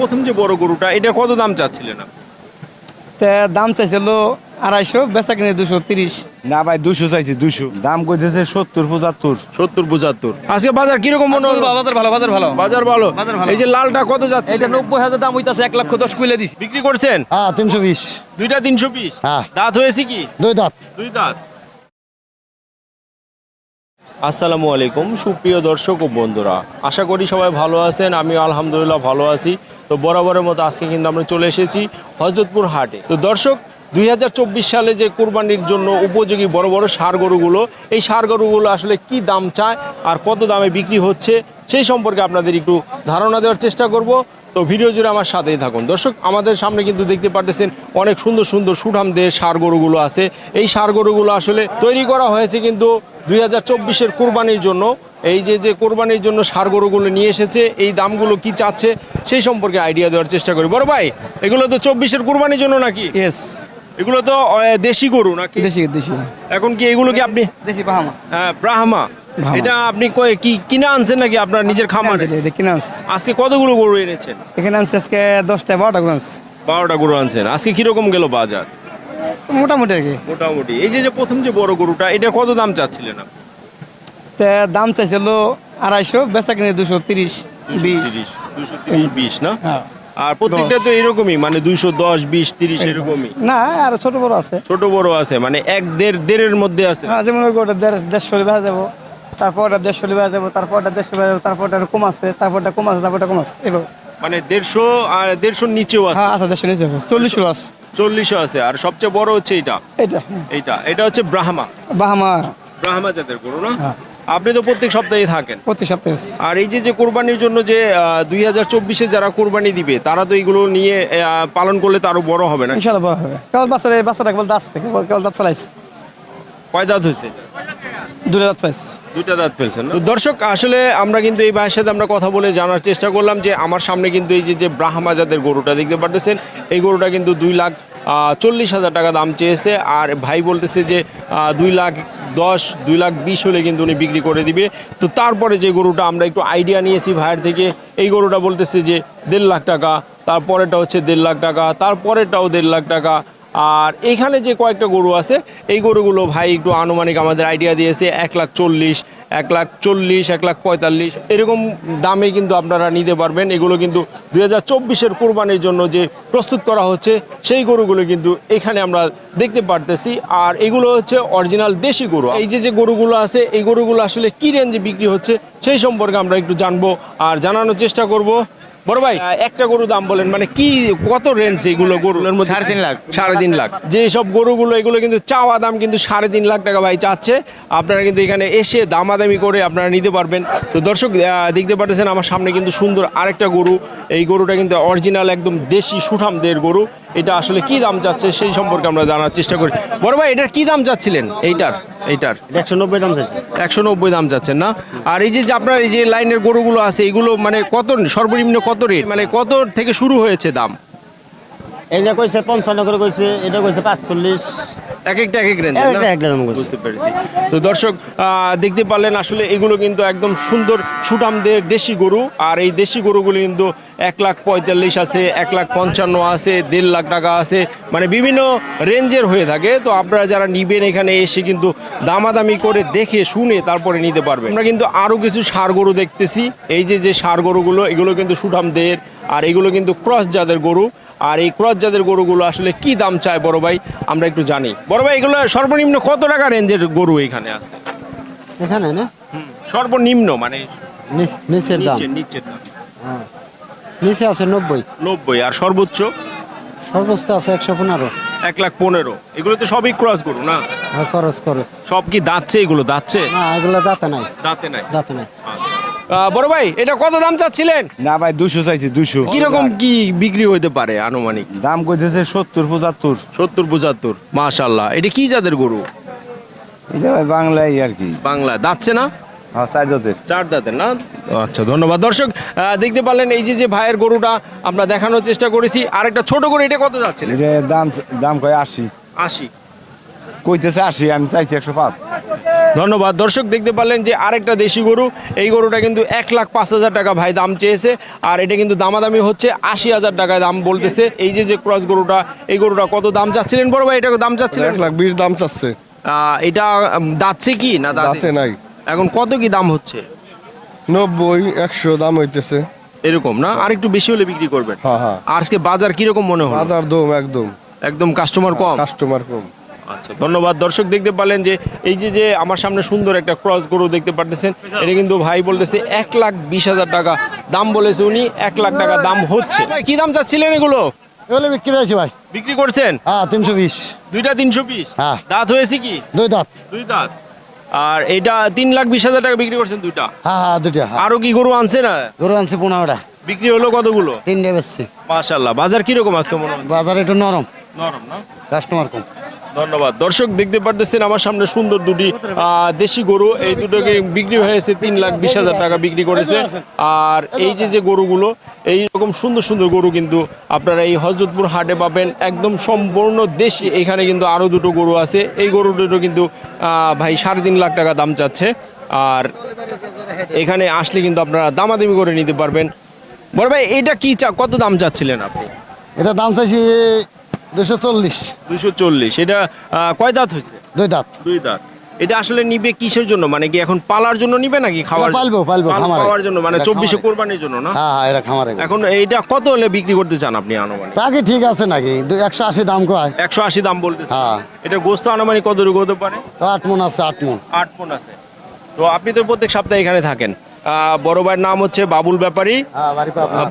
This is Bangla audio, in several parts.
প্রথম যে বড় গরুটা এটা কত দাম চাচ্ছিলেন আপনি? তা দাম চাইছিল আড়াইশো বেচা কিনে দুশো তিরিশ। না ভাই দুশো চাইছি দুশো। দাম কইতেছে সত্তর পঁচাত্তর। সত্তর পঁচাত্তর। আজকে বাজার কীরকম মনে হলো? বাজার ভালো বাজার ভালো। বাজার ভালো? বাজার ভালো। এই যে লালটা কত যাচ্ছে? এটা নব্বই হাজার দাম হইতাছে এক লক্ষ দশ কুইলে দিস বিক্রি করছেন? হ্যাঁ তিনশো বিশ। দুইটা তিনশো পিস হ্যাঁ। দাঁত হয়েছে কি? দুই দাঁত। দুই দাঁত। আসসালামু আলাইকুম সুপ্রিয় দর্শক ও বন্ধুরা। আশা করি সবাই ভালো আছেন আমি আলহামদুলিল্লাহ ভালো আছি। তো বরাবরের মতো আজকে কিন্তু আমরা চলে এসেছি হজরতপুর হাটে। তো দর্শক, দুই হাজার চব্বিশ সালে যে কোরবানির জন্য উপযোগী বড় বড় সার গরুগুলো এই সার গরুগুলো আসলে কি দাম চায় আর কত দামে বিক্রি হচ্ছে, সেই সম্পর্কে আপনাদের একটু ধারণা দেওয়ার চেষ্টা করব। তো ভিডিও জুড়ে আমার সাথেই থাকুন। দর্শক, আমাদের সামনে কিন্তু দেখতে পারতেছেন অনেক সুন্দর সুন্দর সুঠামদের সার গরুগুলো আছে। এই সার গরুগুলো আসলে তৈরি করা হয়েছে কিন্তু দুই হাজার চব্বিশের কোরবানির জন্য। এই যে যে কোরবানির জন্য সার গরুগুলো নিয়ে এসেছে এই দামগুলো কি চাচ্ছে সেই সম্পর্কে আইডিয়া দেওয়ার চেষ্টা করি। বড় ভাই এগুলো তো চব্বিশের কোরবানির জন্য নাকি? ইয়েস এগুলো তো দেশি গরু নাকি? দেশি দেশি। এখন কি এগুলো কি আপনি দেশি আহ, ব্রাহ্মা। ব্রাহ্মা। এটা আপনি কয়- কি কিনে আনছেন নাকি আপনার নিজের খামারে? এটা কিনে আনছি। আজকে কতগুলো গরু এনেছেন? এখানে আনছি আজকে দশটা বারোটা করে আনছি। বারোটা গরু আনছেন। আজকে কীরকম গেল বাজার? মোটামুটি আর কি। মোটামুটি। এই যে যে প্রথম যে বড় গরুটা এটা কত দাম চাচ্ছিলেন আপনি? দাম চাইছিল আড়াইশো বেচা কিনে দুশো তিরিশ বিশ। না? হ্যাঁ। আর প্রত্যেকটা তো এরকমই মানে দুইশো দশ বিশ তিরিশ এরকমই। না আর ছোট বড় আছে। ছোট বড় আছে মানে এক দেড় দেড়ের মধ্যে আছে। হ্যাঁ যেমন ওটা দেড়শো বেচা যাব তারপর ওটা দেড়শো বেচা যাব তারপর ওটা দেড়শো বেচা যাব তারপর ওটা কম আছে তারপর ওটা কম আছে তারপর ওটা কম আছে এগুলো মানে দেড়শো আর দেড়শোর নিচেও আছে। হ্যাঁ আছে দেড়শো নিচে আছে চল্লিশশো আছে। চল্লিশও আছে আর সবচেয়ে বড় হচ্ছে এটা এটা এইটা এটা হচ্ছে ব্রাহ্মা। বাহামা ব্রাহ্মা জাতের গরু না? হ্যাঁ। আপনি তো প্রত্যেক সপ্তাহে থাকেন। প্রতি সপ্তাহে। আর এই যে যে কোরবানির জন্য যে দুই হাজার চব্বিশে যারা কোরবানি দিবে তারা তো এইগুলো নিয়ে পালন করলে তো আরও বড় হবে না? ইনশাল্লাহ বড় হবে। কেবল বাচ্চারা এই বাচ্চাটা কেবল দাঁত থেকে কেবল দাঁত ফেলাইছে। কয় দাঁত হয়েছে? দুটো দাঁত দাঁত ফেলছেন তো দর্শক আসলে আমরা কিন্তু এই ভাইয়ের সাথে আমরা কথা বলে জানার চেষ্টা করলাম যে আমার সামনে কিন্তু এই যে যে ব্রাহ্মা জাতের গরুটা দেখতে পারতেছেন এই গরুটা কিন্তু দুই লাখ চল্লিশ হাজার টাকা দাম চেয়েছে। আর ভাই বলতেছে যে দুই লাখ দশ, দুই লাখ বিশ হলে কিন্তু উনি বিক্রি করে দিবে। তো তারপরে যে গরুটা আমরা একটু আইডিয়া নিয়েছি ভাইয়ের থেকে, এই গরুটা বলতেছে যে দেড় লাখ টাকা তারপরেটা হচ্ছে দেড় লাখ টাকা তারপরেটাও দেড় লাখ টাকা। আর এখানে যে কয়েকটা গরু আছে, এই গরুগুলো ভাই একটু আনুমানিক আমাদের আইডিয়া দিয়েছে এক লাখ চল্লিশ, এক লাখ চল্লিশ, এক লাখ পঁয়তাল্লিশ। এরকম দামে কিন্তু আপনারা নিতে পারবেন। এগুলো কিন্তু দুই হাজার চব্বিশের কোরবানির জন্য যে প্রস্তুত করা হচ্ছে, সেই গরুগুলো কিন্তু এখানে আমরা দেখতে পারতেছি। আর এগুলো হচ্ছে অরিজিনাল দেশি গরু। এই যে যে গরুগুলো আছে, এই গরুগুলো আসলে কী রেঞ্জে বিক্রি হচ্ছে, সেই সম্পর্কে আমরা একটু জানব। আর জানানোর চেষ্টা করব বড় ভাই একটা গরু দাম বলেন মানে কি কত রেঞ্জ এগুলো গরুর মধ্যে? সাড়ে তিন লাখ। সাড়ে তিন লাখ। যে সব গরুগুলো এগুলো কিন্তু চাওয়া দাম কিন্তু সাড়ে তিন লাখ টাকা ভাই চাচ্ছে। আপনারা কিন্তু এখানে এসে দামাদামি করে আপনারা নিতে পারবেন। তো দর্শক আহ, দেখতে পাচ্ছেন আমার সামনে কিন্তু সুন্দর আরেকটা গরু। এই গরুটা কিন্তু অরিজিনাল একদম দেশি সুঠামদের গরু। এটা আসলে কি দাম যাচ্ছে সেই সম্পর্কে আমরা জানার চেষ্টা করি। বড় ভাই এটার কি দাম যাচ্ছিলেন? এইটার এইটার। একশো নব্বই দাম যাচ্ছে। একশো নব্বই দাম যাচ্ছেন না? আর এই যে যে আপনার এই যে লাইনের গরুগুলো আছে এগুলো মানে কত সর্বনিম্ন কত রেট? মানে কত থেকে শুরু হয়েছে দাম? এটা কইছে পঞ্চান্ন করে কইছে এটা কইছে পাঁচচল্লিশ। এক একটা এক এক রেঞ্জ। বুঝতে পেরেছি। তো দর্শক দেখতে পারলেন আসলে এগুলো কিন্তু একদম সুন্দর সুঠামদের দেশি গরু আর এই দেশি গরুগুলো কিন্তু এক লাখ পঁয়তাল্লিশ আছে এক লাখ পঞ্চান্ন আছে দেড় লাখ টাকা আছে মানে বিভিন্ন রেঞ্জের হয়ে থাকে। তো আপনারা যারা নিবেন এখানে এসে কিন্তু দামাদামি করে দেখে শুনে তারপরে নিতে পারবে আমরা কিন্তু আরও কিছু সার গরু দেখতেছি। এই যে যে সার গরুগুলো এগুলো কিন্তু সুঠামদের আর এগুলো কিন্তু ক্রস জাতের গরু। আর এই ক্রস জাতের গরুগুলো আসলে কি দাম চায় বড় ভাই আমরা একটু জানি। বড় ভাই এগুলো সর্বনিম্ন কত টাকা রেঞ্জের গরু এখানে আছে? এখানে না? সর্বনিম্ন মানে নিচ- নিচের দাম। নিচে নিচের দাম। নিচে আছে নব্বই। নব্বই আর সর্বোচ্চ? সর্বোচ্চ আছে একশো পনেরো। এক লাখ পনেরো। এগুলো তো সবই ক্রস গরু না? খরচ খরচ। সব কি দাঁতছে এগুলো? দাঁতছে? না এগুলো দাঁতে নাই। দাঁতে নাই? দাঁতে নাই। আহ, বড় ভাই এটা কত দাম চাচ্ছিলেন? না ভাই দুশো চাইছি দুশো কীরকম কি বিক্রি হইতে পারে আনুমানিক? দাম? কইতেছে সত্তর পঁচাত্তর। সত্তর পঁচাত্তর মাশাল্লাহ এটা কি জাতের গরু? এটা ভাই বাংলায় আর কি। বাংলা দাঁতছে না? হ্যাঁ চার জাতের। চার দাঁতের না? আচ্ছা ধন্যবাদ। দর্শক দেখতে পারলেন এই যে যে ভাইয়ের গরুটা আমরা দেখানোর চেষ্টা করেছি। আরেকটা ছোট গরু এটা কত দাম দাম কয় আশি। আশি। কইতেছে আশি আমি চাইছি একশো পাঁচ। ধন্যবাদ। দর্শক দেখতে পারলেন যে আরেকটা দেশি গরু এই গরুটা কিন্তু এক লাখ পাঁচ হাজার টাকা ভাই দাম চেয়েছে আর এটা কিন্তু দামাদামি হচ্ছে আশি হাজার টাকায় দাম বলতেছে। এই যে যে ক্রস গরুটা এই গরুটা কত দাম চাচ্ছিলেন বড় ভাই? এটা দাম চাচ্ছিলেন? এক লাখ বিশ দাম চাচ্ছে। আহ, এটা দাঁতছে কি না দাঁতে? নাই। এখন কত কি দাম হচ্ছে? নব্বই একশো দাম হইতেছে। এরকম না? আর একটু বেশি হলে বিক্রি করবেন। হ্যাঁ হ্যাঁ। আজকে বাজার কীরকম মনে হয় বাজার দম একদম। একদম কাস্টমার কম? কাস্টমার কম। আচ্ছা ধন্যবাদ। দর্শক দেখতে পারলেন যে এই যে যে আমার সামনে সুন্দর একটা ক্রস গরু দেখতে পারতেছেন এটা কিন্তু ভাই বলতেছে এক লাখ বিশ হাজার টাকা দাম বলেছে উনি এক লাখ টাকা দাম হচ্ছে। ভাই কি দাম চাচ্ছিলেন এগুলো? এগুলো বিক্রি হয়েছে ভাই। বিক্রি করছেন? হ্যাঁ তিনশো বিশ। দুইটা তিনশো পিস হ্যাঁ। দাঁত হয়েছে কি? দুই দাঁত। দুই দাঁত। আর এটা তিন লাখ বিশ হাজার টাকা বিক্রি করছেন দুইটা? হ্যাঁ হ্যাঁ দুটা হ্যাঁ আরও কি গরু আনছে না? গরু আনছি পনেরোটা। বিক্রি হলো কতগুলো? তিনটে বেচছি। মাশাল্লাহ বাজার কীরকম আজকে মনে বাজার একটু নরম। নরম না? কাস্টমার কম। ধন্যবাদ। দর্শক, দেখতে পারতেছেন আমার সামনে সুন্দর দুটি দেশি গরু। এই দুটোকে বিক্রি হয়েছে তিন লাখ বিশ হাজার টাকা বিক্রি করেছে। আর এই যে যে গরুগুলো, এই রকম সুন্দর সুন্দর গরু কিন্তু আপনারা এই হজরতপুর হাটে পাবেন। একদম সম্পূর্ণ দেশি। এখানে কিন্তু আরও দুটো গরু আছে। এই গরু দুটো কিন্তু ভাই সাড়ে তিন লাখ টাকা দাম চাচ্ছে। আর এখানে আসলে কিন্তু আপনারা দামাদামি করে নিতে পারবেন। বড় ভাই, এটা কি চা, কত দাম চাচ্ছিলেন আপনি? এটা দাম চাইছি দুশো চল্লিশ। দুশো চল্লিশ। এটা কয় দাঁত হয়েছে? দুই দাঁত। দুই দাঁত। এটা আসলে নিবে কিসের জন্য? মানে কি এখন পালার জন্য নিবে নাকি খাওয়ার পালবো, পালবো, খাওয়ার জন্য মানে চব্বিশে কোরবানির জন্য না? হ্যাঁ হ্যাঁ এটা খামারে। এখন এইটা কত হলে বিক্রি করতে চান আপনি আনুমানিক? তা কি ঠিক আছে নাকি? একশো আশি দাম কয়? একশো আশি দাম বলতেছে। হ্যাঁ। এটা গোস্ত আনুমানিক কত হতে পারে? আট মন আছে আট মন। আট আছে। তো আপনি তো প্রত্যেক সপ্তাহে এখানে থাকেন। বড় ভাইয়ের নাম হচ্ছে বাবুল ব্যাপারী। হ্যাঁ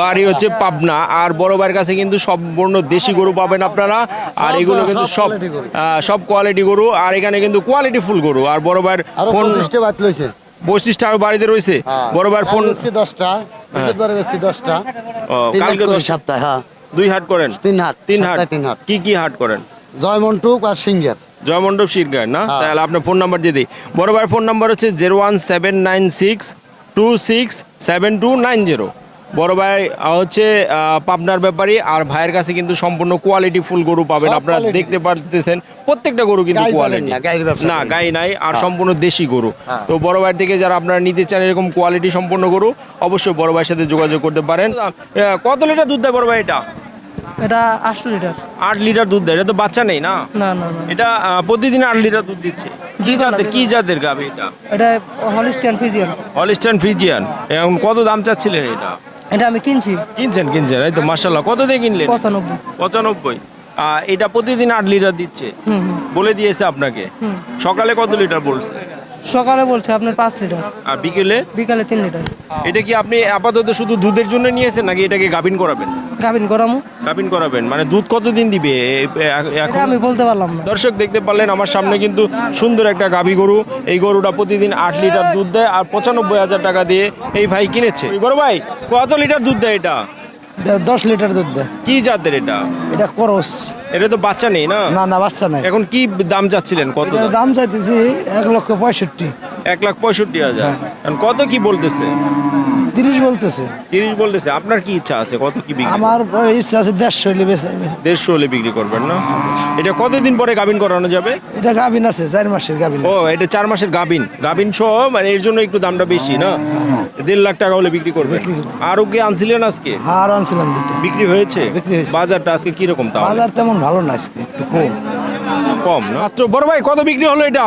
বাড়ি হচ্ছে পাবনা। আর বড় ভাইয়ের কাছে কিন্তু সম্পূর্ণ দেশি গরু পাবেন আপনারা। আর এগুলো কিন্তু সব সব কোয়ালিটি গরু। আর এখানে কিন্তু কোয়ালিটি ফুল গরু। আর বড় ভাইয়ের ফোন আরও বাড়িতে রয়েছে? বড় ভাইয়ের ফোন দশটা। দশটা। কালকে সপ্তাহে হ্যাঁ। দুই হাট করেন? তিন হাট তিন হাট। তিন হাট। কি কি হাট করেন? জয়মন্টুক আর সিঙ্গের। জয়মণ্ডপ শিরগাঁ না? হ্যাঁ। তাহলে আপনার ফোন নাম্বার দিয়ে দিই। বড় ভাইয়ের ফোন নাম্বার হচ্ছে zero one seven nine six two six seven two nine zero বড় ভাই হচ্ছে আহ, পাবনার ব্যাপারী আর ভাইয়ের কাছে কিন্তু সম্পূর্ণ কোয়ালিটি ফুল গরু পাবেন। আপনারা দেখতে পারতেছেন প্রত্যেকটা গরু কিন্তু কোয়ালিটি না। গাই নাই আর সম্পূর্ণ দেশি গরু। হ্যাঁ। তো বড় ভাইয়ের থেকে যারা আপনারা নিতে চান এরকম কোয়ালিটি সম্পূর্ণ গরু অবশ্যই বড় ভাইয়ের সাথে যোগাযোগ করতে পারেন। আহ, কত লিটার দুধ দেয় বড় ভাই এটা? এটা আটশো লিটার। আট লিটার দুধ দেয় এটা তো বাচ্চা নেই না? না না না। এটা প্রতিদিন আট লিটার দুধ দিচ্ছে। কি জাতের কি জাতের গাবে এটা? এটা হলিস্টিয়ান ফিজিয়ান হলিস্টান ফ্রিজিয়ান এখন কত দাম চাচ্ছিলেন এটা? এটা আমি কিনছি। কিনছেন কিনছেন। এই তো মার্শাল্লাহ কত দিয়ে কিনলেন? পঁচানব্বই। পঁচানব্বই। আহ, এটা প্রতিদিন আট লিটার দিচ্ছে। বলে দিয়েছে আপনাকে। সকালে কত লিটার বলছে? সকালে বলছে আপনার পাঁচ লিটার। আর বিকেলে? বিকালে তিন লিটার। এটা কি আপনি আপাতত শুধু দুধের জন্য নিয়েছেন নাকি এটাকে গাভিন করাবেন? গাভিন গরমও গাভিন করাবেন মানে দুধ কতদিন দিবে? এখন আমি বলতে পারলাম না। দর্শক দেখতে পারলেন আমার সামনে কিন্তু সুন্দর একটা গাভী গরু। এই গরুটা প্রতিদিন আট লিটার দুধ দেয় আর পঁচানব্বই হাজার টাকা দিয়ে এই ভাই কিনেছে। বড় ভাই কত লিটার দুধ দেয় এটা? দশ লিটার দুধ দেয় কি জাতের এটা? এটা করস। এটা তো বাচ্চা নেই না? না না বাচ্চা নাই। এখন কি দাম চাচ্ছিলেন কত দাম? চাইতেছি এক লক্ষ পঁয়ষট্টি। এক লাখ পঁয়ষট্টি হাজার। এখন কত কি বলতেছে? তিরিশ বলতেছে। তিরিশ বলতেছে। আপনার কি ইচ্ছা আছে? কত কি বিক্রি আমার ইচ্ছা আছে দেড়শো হলে বেশি দেড়শো হলে বিক্রি করবেন না? এটা কতদিন পরে গাভিন করানো যাবে? এটা গাভিন আছে চার মাসের গাভিন ও এটা চার মাসের গাভিন গাভিন সহ মানে এর জন্য একটু দামটা বেশি না? দেড় লাখ টাকা হলে বিক্রি করবে। আরও কি আনছিলেন আজকে? আর আনছিলাম দুটো। বিক্রি হয়েছে। বাজারটা আজকে কীরকম তাহলে? বাজার তেমন ভালো না আজকে একটু কম। কম না? মাত্র বড় ভাই কত বিক্রি হলো এটা?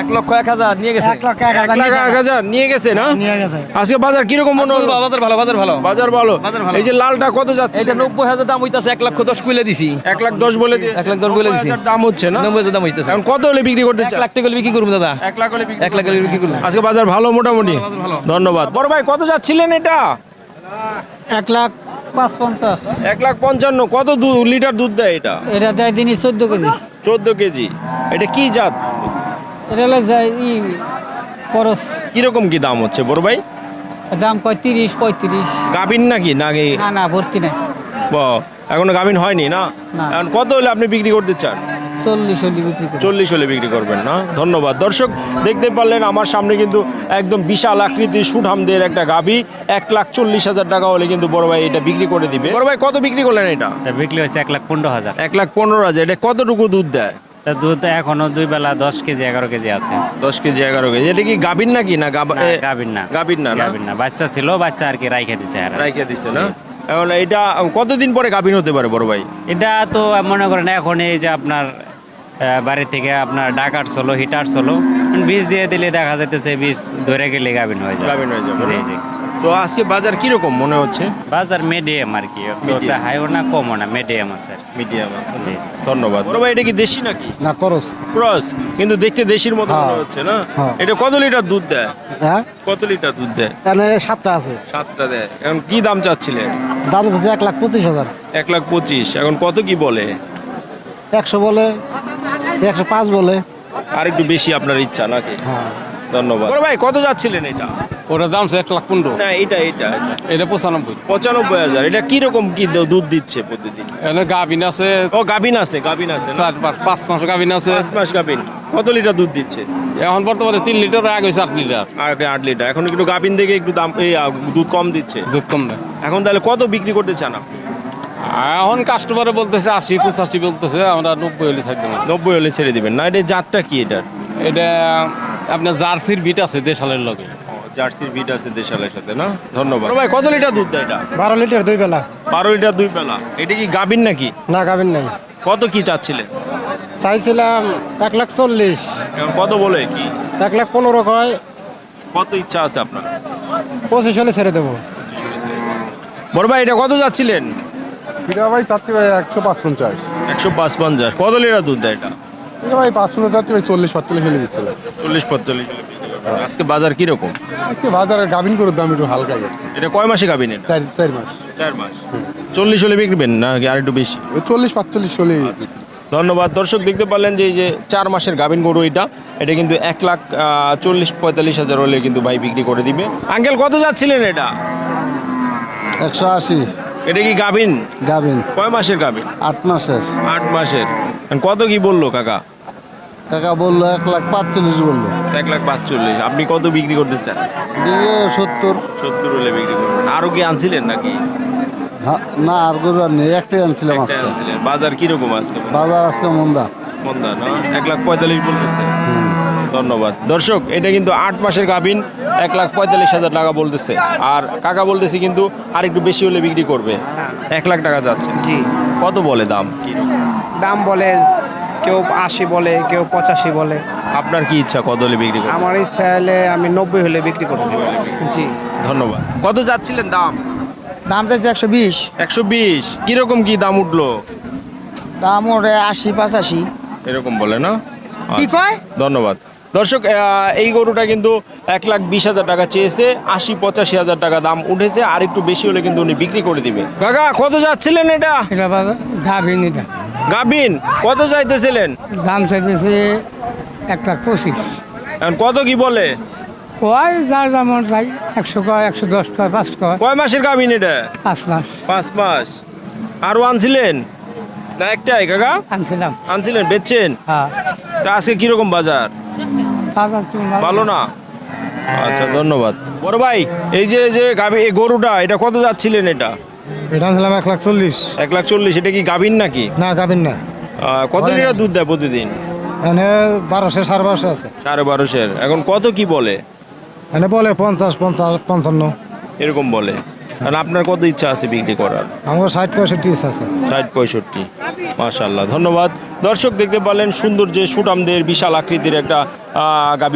এক লক্ষ এক হাজার নিয়ে গেছে। এক লক্ষ এক এক লাখ এক হাজার নিয়ে গেছে না? নিয়ে গেছে। আজকে বাজার কীরকম মনে হলো বাজার ভালো বাজার ভালো। বাজার ভালো। এই যে লালটা কত যাচ্ছে? এটা নব্বই হাজার দাম হইতাছে এক লক্ষ দশ কুইলে দিছি। এক লাখ দশ বলে এক লাখ দশ বলে দিছি। দাম হচ্ছে না? নব্বই হাজার দাম হইতাছে। এখন কত হলে বিক্রি করতে এক লাখ টাকা বিক্রি করব দাদা। এক লাখ হলে এক লাখ হলে বিক্রি করব আজকে বাজার ভালো মোটামুটি। ধন্যবাদ। বড় ভাই কত যাচ্ছিলেন এটা? এক লাখ পাঁচ পঞ্চাশ এক লাখ পঞ্চান্ন। কত লিটার দুধ দেয় এটা? এটা দেয় দিনই চোদ্দ কেজি। চোদ্দ কেজি। এটা কি জাত? এটা হলো ই খরচ। কীরকম কি দাম হচ্ছে বড় ভাই? দাম কয় তিরিশ পঁয়ত্রিশ। গাভিন নাকি? নাকি না না ভর্তি নাই। ব- এখনও গাভিন হয়নি না? না। এখন কত হলে আপনি বিক্রি করতে চান? চল্লিশ হলি বিক্রি চল্লিশ হলে বিক্রি করবেন না? ধন্যবাদ। দর্শক দেখতে পারলেন আমার সামনে কিন্তু একদম বিশাল আকৃতির সুঠামদের একটা গাভী। এক লাখ চল্লিশ হাজার টাকা হলে কিন্তু বড় ভাই এটা বিক্রি করে দিবে। বড় ভাই কত বিক্রি করলেন এটা? এটা বিক্রি হয়েছে এক লাখ পনেরো হাজার। এক লাখ পনেরো হাজার। এটা কতটুকু দুধ দেয়? দুধ এখনও দুই বেলা দশ কেজি এগারো কেজি আছে। দশ কেজি এগারো কেজি। এটা কি গাভীর নাকি না গাভীর না। গাভীর না গাভীর না। বাচ্চা ছিল বাচ্চা আর কি রাইখে দিছে রাইখে দিচ্ছে না? এখন এটা কতদিন পরে গাভীর হতে পারে বড় ভাই? এটা তো মনে করেন এখন এই যে আপনার বাড়ি থেকে আপনার ডাকার চলো হিটার চলো। বীজ দিয়ে দিলে দেখা যাইতেছে বীজ ধরে গেলে গাভিন হয়ে যায়। গাভীর হয়ে যাবে জি জি। তো আজকে বাজার কীরকম মনে হচ্ছে? বাজার মিডিয়াম আর কি তো হাইও না কমও না মিডিয়াম আছে। মিডিয়াম আছে। ধন্যবাদ। বড় ভাই এটা কি দেশি নাকি? না করস। ক্রস। কিন্তু দেখতে দেশির মতো মনে হচ্ছে না? হ্যাঁ। এটা কত লিটার দুধ দেয়? হ্যাঁ? কত লিটার দুধ দেয়? এখানে সাতটা আছে। সাতটা দেয়। এখন কি দাম চাচ্ছিলে দাম দিচ্ছে এক লাখ পঁচিশ হাজার। এক লাখ পঁচিশ। এখন কত কি বলে? একশো বলে একশো পাঁচ বলে। আর একটু বেশি আপনার ইচ্ছা নাকি? হ্যাঁ। ধন্যবাদ। বড় ভাই কত যাচ্ছিলেন এটা? ওটার দাম এক লাখ পনেরো। না এটা এটা এটা। এটা পঁচানব্বই। পঁচানব্বই হাজার। এটা কীরকম কি দুধ দিচ্ছে প্রতিদিন? এখানে গাভিন আছে। ও গাভিন আছে গাভিন আছে চার পাঁচ পাঁচ মাস গাভিন আছে। পাঁচ মাস গাভিন। কত লিটার দুধ দিচ্ছে? এখন বর্তমানে তিন লিটার আগে হয়েছে আট লিটার। আগে আট লিটার। এখন একটু গাভিন দেখে একটু দাম এই দুধ কম দিচ্ছে। দুধ কম দেয়। এখন তাহলে কত বিক্রি করতে চান আপনি? এখন কাস্টমারে বলতেছে আশি পঁচাশি বলতেছে আমরা নব্বই হলে থাকব না নব্বই হলে ছেড়ে দিবেন। না এটা জাতটা কি এটার? এটা আপনার জার্সির বিট আছে দেশালের লগে। জার্সির বিট আছে দেশালের সাথে না? ধন্যবাদ। ভাই কত লিটার দুধ দেয় এটা? বারো লিটার দুই বেলা। বারো লিটার দুই বেলা। এটা কি গাভিন নাকি? না গাবেন নাই। কত কি চাচ্ছিলেন? চাইছিলাম এক লাখ চল্লিশ। কত বলে কি? এক লাখ পনেরো কয়। কত ইচ্ছা আছে আপনার? পঁচিশ হলে ছেড়ে দেবো। বড় ভাই এটা কত যাচ্ছিলেন? এটা ভাই চাচ্ছি ভাই একশো পাঁচ পঞ্চাশ একশো পাঁচ পঞ্চাশ কত লিটার দুধ দেয় এটা? এটা ভাই পাঁচ পঞ্চাশ চাচ্ছি ভাই চল্লিশ পাঁচচল্লিশ হলে দিচ্ছিলাম। চল্লিশ পঁয়তাল্লিশ আজকে বাজার কীরকম? আজকে বাজারে গাভিন করে দাম একটু হালকা এটা কয় মাসে গাভিন চার চার মাস। চার মাস। চল্লিশ হলে বিক্রিবেন না আর একটু বেশি? চল্লিশ পাঁচচল্লিশ হলে ধন্যবাদ। দর্শক দেখতে পারলেন যে এই যে চার মাসের গাভিন গরু এটা এটা কিন্তু এক লাখ চল্লিশ পঁয়তাল্লিশ হাজার হলে কিন্তু ভাই বিক্রি করে দিবে। আঙ্কেল কত যাচ্ছিলেন এটা? একশো আশি। এটা কি গাভিন? গাভিন। কয় মাসের গাভিন? আট মাসের। আট মাসের। কত কি বলল কাকা? কাকা বলল এক লাখ পাঁচচল্লিশ বলল। এক লাখ পাঁচচল্লিশ। আপনি কত বিক্রি করতে চান? দিয়ে সত্তর। সত্তর হলে বিক্রি করবেন। আরও কি আনছিলেন নাকি? না আর গরু আর নেই একটাই আনছিলাম আজকে। আনছিলেন। বাজার কীরকম আজকে? বাজার আজকে মন্দা। মন্দা না? এক লাখ পঁয়তাল্লিশ বলতেছে। ধন্যবাদ। দর্শক এটা কিন্তু আট মাসের গাভিন এক লাখ পঁয়তাল্লিশ হাজার টাকা বলতেছে। আর কাকা বলতেছে কিন্তু আর একটু বেশি হলে বিক্রি করবে। এক লাখ টাকা যাচ্ছে। জি। কত বলে দাম? দাম বলে কেউ আশি বলে কেউ পঁচাশি বলে। আপনার কি ইচ্ছা কত হলে বিক্রি করবে আমার ইচ্ছা হলে আমি নব্বই হলে বিক্রি করে দেবো। জি। ধন্যবাদ। কত যাচ্ছিলেন দাম? দাম চাইছে একশো বিশ। একশো বিশ। কীরকম কি দাম উঠল? দাম ওরে আশি পাঁচাশি। এরকম বলে না? কি আচ্ছা, কয়? ধন্যবাদ। দর্শক এই গরুটা কিন্তু এক লাখ বিশ হাজার টাকা চেয়েছে আশি পঁচাশি হাজার টাকা দাম উঠেছে আর একটু বেশি হলে কিন্তু উনি বিক্রি করে দিবে। কাকা কত যাচ্ছিলেন এটা? এটা গাভিন এটা গাবিন কত চাইতেছিলেন? দাম চাইতেছে এক লাখ পঁচিশ। এখন কত কি বলে? কয় যার যেমন চাই একশো কয় একশো দশ কয় পাঁচ কয়। কয় মাসের গাবিন এটা? পাঁচ মাস। পাঁচ মাস। আরও আনছিলেন? না একটাই কাকা? আনছিলাম। আনছিলেন বেচছেন? হ্যাঁ। তা আজকে কীরকম বাজার? বাজার তো ভালো। না? আচ্ছা ধন্যবাদ। বড় ভাই এই যে যে গাভী এই গরুটা এটা কত যাচ্ছিলেন এটা? এটা আনছিলাম এক লাখ চল্লিশ। এক লাখ চল্লিশ এটা কি গাভিন নাকি? না গাভিন না। কত লিটার দুধ দেয় প্রতিদিন? এনে বারোশো সাড়ে বারোশো আছে। সাড়ে বারোশের। এখন কত কি বলে? এনে বলে পঞ্চাশ পঞ্চাশ পঞ্চান্ন। এরকম বলে। আর আপনার কত ইচ্ছা আছে বিক্রি করার? আমার ষাট পঁয়ষট্টি ইচ্ছা আছে। ষাট পঁয়ষট্টি। মাশাল্লাহ ধন্যবাদ। দর্শক দেখতে পারলেন সুন্দর যে সুটামদের বিশাল আকৃতির একটা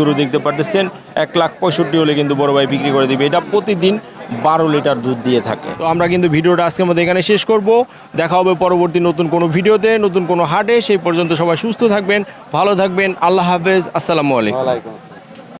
গরু দেখতে পারতেছেন। এক লাখ পঁয়ষট্টি হলে কিন্তু বড় ভাই বিক্রি করে দিবে। এটা প্রতিদিন বারো লিটার দুধ দিয়ে থাকে। তো আমরা কিন্তু ভিডিওটা আজকের মধ্যে এখানে শেষ করব। দেখা হবে পরবর্তী নতুন কোনো ভিডিওতে, নতুন কোনো হাটে। সেই পর্যন্ত সবাই সুস্থ থাকবেন, ভালো থাকবেন। আল্লাহ হাফেজ। আসসালামু আলাইকুম।